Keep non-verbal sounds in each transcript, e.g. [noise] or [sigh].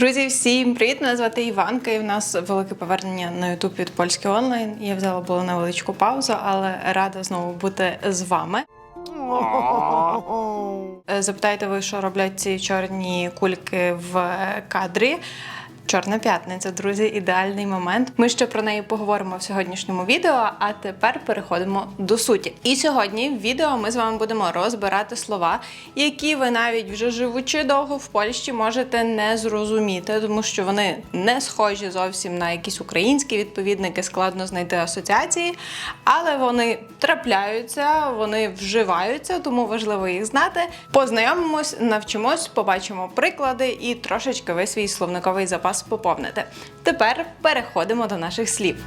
Друзі, всім привіт! Мене звати Іванка, і в нас велике повернення на YouTube від Польський онлайн. Я взяла було невеличку паузу, але рада знову бути з вами. [laughs] Е, Запитаєте ви, що роблять ці чорні кульки в кадрі? Чорна п'ятниця, друзі, ідеальний момент. Ми ще про неї поговоримо в сьогоднішньому відео. А тепер переходимо до суті. І сьогодні в відео ми з вами будемо розбирати слова, які ви навіть вже живучи довго в Польщі можете не зрозуміти, тому що вони не схожі зовсім на якісь українські відповідники, складно знайти асоціації, але вони трапляються, вони вживаються, тому важливо їх знати. Познайомимось, навчимось, побачимо приклади і трошечки ви свій словниковий запас поповните. Тепер переходимо до наших слів.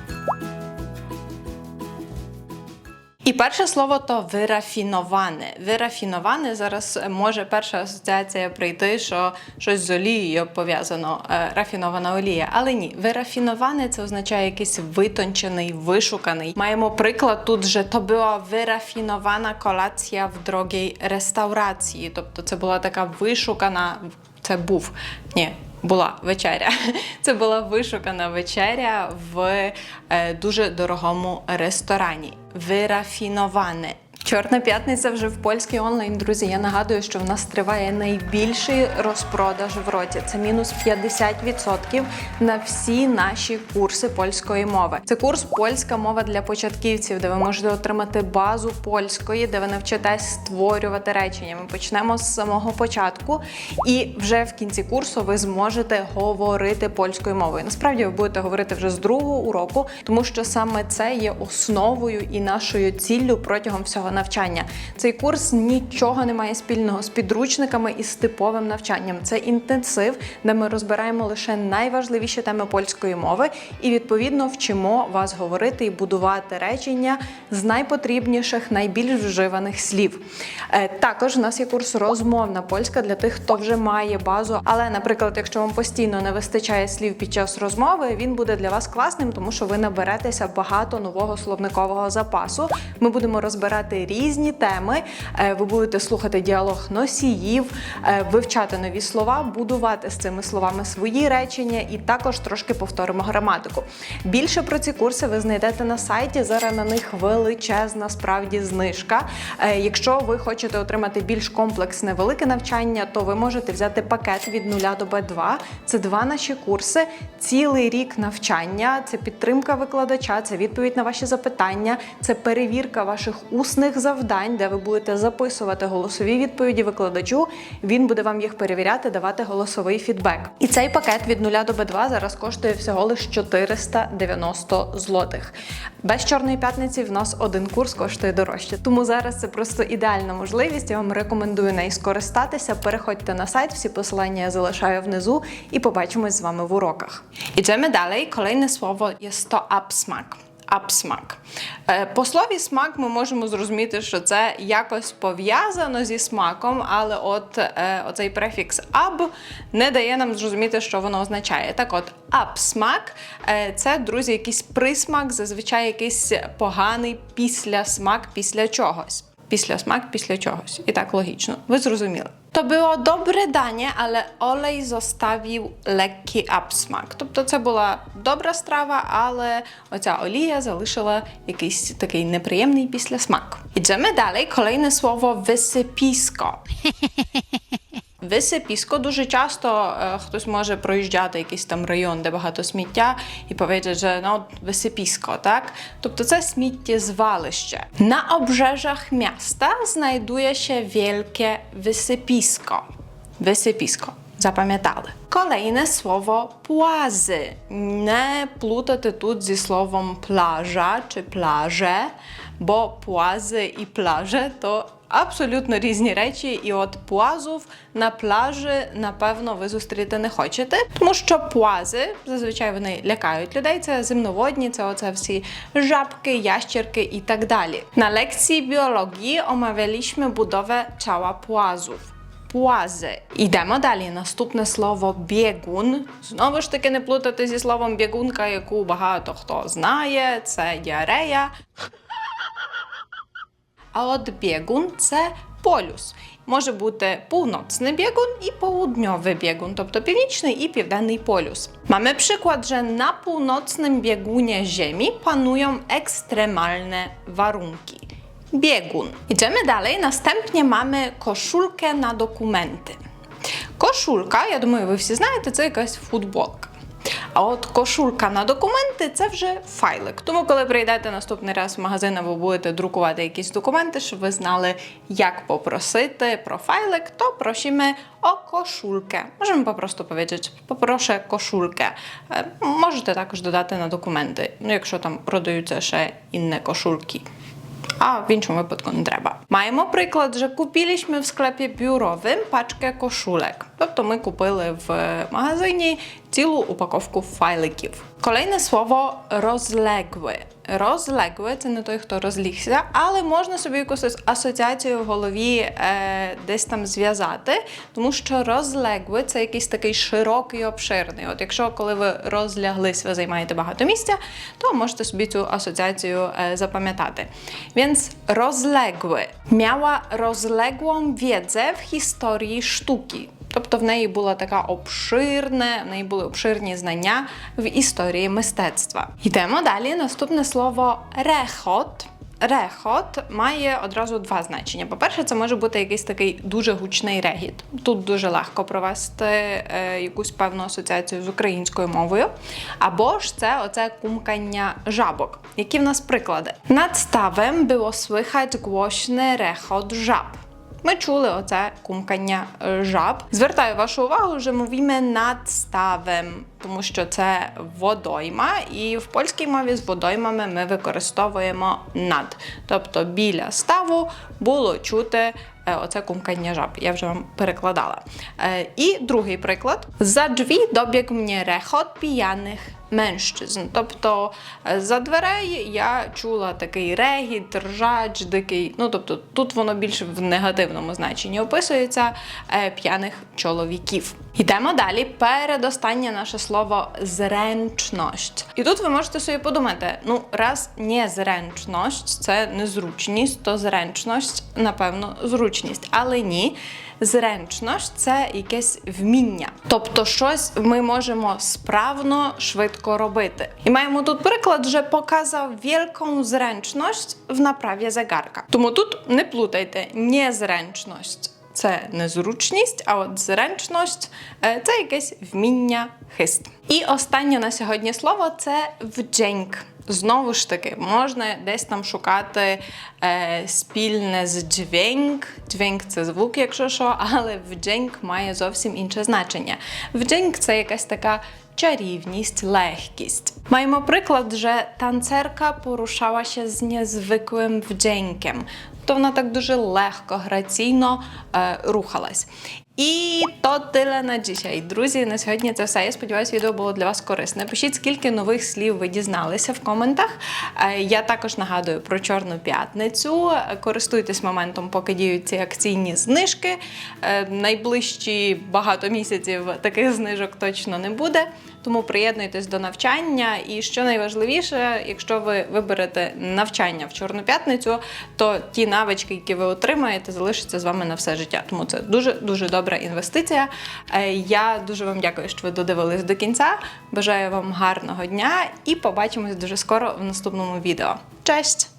І перше слово то вирафіноване. Вирафіноване зараз може перша асоціація прийти, що щось з олією пов'язано, е, рафінована олія. Але ні, вирафіноване це означає якийсь витончений, вишуканий. Маємо приклад тут, що то була вирафінована колація в дорогій реставрації. Тобто це була така вишукана, це був ні. Була вечеря. [laughs] Це була вишукана вечеря в е, дуже дорогому ресторані. Вирафіноване. Чорна п'ятниця вже в польській онлайн, друзі. Я нагадую, що в нас триває найбільший розпродаж в роті. Це мінус 50% на всі наші курси польської мови. Це курс польська мова для початківців, де ви можете отримати базу польської, де ви навчитесь створювати речення. Ми почнемо з самого початку, і вже в кінці курсу ви зможете говорити польською мовою. Насправді ви будете говорити вже з другого уроку, тому що саме це є основою і нашою ціллю протягом всього навчання. Цей курс нічого не має спільного з підручниками і з типовим навчанням. Це інтенсив, де ми розбираємо лише найважливіші теми польської мови і відповідно вчимо вас говорити і будувати речення з найпотрібніших, найбільш вживаних слів. Е, Також у нас є курс розмовна польська для тих, хто вже має базу. Але, наприклад, якщо вам постійно не вистачає слів під час розмови, він буде для вас класним, тому що ви наберетеся багато нового словникового запасу. Ми будемо розбирати різні теми. е, Ви будете слухати діалог носіїв, е, вивчати нові слова, будувати з цими словами свої речення і також трошки повторимо граматику. Більше про ці курси ви знайдете на сайті. Зараз на них величезна справді знижка. Е, Якщо ви хочете отримати більш комплексне велике навчання, то ви можете взяти пакет від 0 до Б2. Це два наші курси, цілий рік навчання, це підтримка викладача, це відповідь на ваші запитання, це перевірка ваших усних завдань, де ви будете записувати голосові відповіді викладачу. Він буде вам їх перевіряти, давати голосовий фідбек. І цей пакет від 0 до Б2 зараз коштує всього лише 490 злотих. Без чорної п'ятниці в нас один курс коштує дорожче. Тому зараз це просто ідеальна можливість. Я вам рекомендую нею скористатися. Переходьте на сайт, всі посилання я залишаю внизу і побачимось з вами в уроках. Ідемо далі. Kolejne słowo jest to absmak. Абсмак. Е, По слові смак ми можемо зрозуміти, що це якось пов'язано зі смаком, але от е, оцей префікс аб не дає нам зрозуміти, що воно означає. Так от, абсмак е, це, друзі, якийсь присмак, зазвичай якийсь поганий післясмак після чогось. Після смак після чогось. І так логічно. Ви зрозуміли. To było dobre danie, ale olej zostawił lekki absmak. Тобто це була добра страва, але оця олія залишила якийсь такий неприємний післясмак. Ідемо далі. Kolejne słowo wysypisko. [laughs] Висипісько дуже часто е, хтось може проїжджати якийсь там район, де багато сміття, і powiedzieć, що ну, от висипісько, так? Тобто це сміттєзвалище. На обжежах міста знаjduje się wielkie wysypisko. Wysypisko. Запам'ятали. Kolejne słowo płazy. Не плутати тут зі словом плажа чи плаже, бо пłazy і плаже то абсолютно різні речі. І от пуазів на пляжі, напевно, ви зустріти не хочете, тому що пуази зазвичай вони лякають людей. Це земноводні, це оце всі żabki, ящерки і так далі. На лекції біології омавiliśmy budowę ciała płazów. Пуази. Йдемо далі. Наступне слово бігун. Знову ж таки, не плутати зі словом бігунка, яку багато хто знає. Це діарея. А от бігун це полюс. Може bути północny biegun i południowy biegun, тобто pівнічний і південний полюс. Mamy przykład, że na północnym biegunie Ziemi panują ekstremalne warunki. Biegun. Idziemy dalej. Następnie mamy koszulkę na dokumenty. Koszulka, я думаю, ви всі знаєте, це якась футболка. А от кошулька на документи це вже файлик. Тому, коли прийдете наступний раз в магазин або будете друкувати якісь документи, щоб ви знали, як попросити про файлик, то prosimy o koszulkę. Możemy po prostu powiedzieć, poproszę koszulkę. Е, Можете також додати на документи, ну якщо там продаються ще інне кошульки. A w іншому випадку не треба. Маємо приклад, że kupiliśmy w sklepie biurowym paczkę koszulek. Тобто ми купили в магазині цілу упаковку файликів. Kolejne słowo rozległy. Розлегли це не той, хто розлігся, але можна собі якусь асоціацію в голові е, десь там зв'язати, тому що розлегли це якийсь такий широкий, обширний. От якщо коли ви розляглись, ви займаєте багато місця, то можете собі цю асоціацію е, запам'ятати. Więc rozległy miała rozległą wiedzę w historii sztuki. Тобто в неї була така обширне, в неї були обширні знання в історії мистецтва. Йдемо далі. Наступне слово рехот. Рехот має одразу два значення. По-перше, це може бути якийсь такий дуже гучний регіт. Тут дуже легко провести е, якусь певну асоціацію з українською мовою. Або ж це оце кумкання жабок. Які в нас приклади? Над ставем було слихать głośny рехот жаб. Ми чули оце кумкання е, жаб. Звертаю вашу увагу, що мовімо над ставем, тому що це водойма, і в польській мові з водоймами ми використовуємо над. Тобто біля ставу було чути е, оце кумкання жаб. Я вже вам перекладала. Е, І другий приклад: за дві добіг мені рехот п'яних меншизн. Тобто е, за дверей я чула такий регіт, ржач, дикий. Ну тобто тут воно більше в негативному значенні описується е, п'яних чоловіків. Йдемо далі. Передостаннє наше слово зрęczność. І тут ви можете собі подумати: ну, раз незрęczność – це незручність, то зрęczność, напевно, зручність. Але ні. Зрęczność – це якесь вміння. Тобто, щось ми можемо справно, швидко робити. І маємо тут приклад, що показав wielką zręczność в направі zegarka. Тому тут не плутайте незрęczność – це незручність, а от зрęczność – е, це якесь вміння, хист. І останнє на сьогодні слово це вдзеньк. Знову ж таки, можна десь там шукати е, спільне з дзвінк. Дзвінк це звук, якщо що, але вдзеньк має зовсім інше значення. Вдзеньк це якась така чарівність, легкість. Маємо приклад, що танцерка порушала się з незвиклим вдзеньком. То вона так дуже легко, граційно е, рухалась. І то тиле на dzisiaj. Друзі, на сьогодні це все. Я сподіваюся, відео було для вас корисне. Пишіть, скільки нових слів ви дізналися в коментах. Е, Я також нагадую про Чорну п'ятницю. Користуйтесь моментом, поки діють ці акційні знижки. Е, Найближчі багато місяців таких знижок точно не буде. Тому приєднуйтесь до навчання. І що найважливіше, якщо ви виберете навчання в Чорну п'ятницю, то ті навички, які ви отримаєте, залишаться з вами на все життя. Тому це дуже дуже добра інвестиція. Е, Я дуже вам дякую, що ви додивились до кінця. Бажаю вам гарного дня і побачимось дуже скоро в наступному відео. Честь!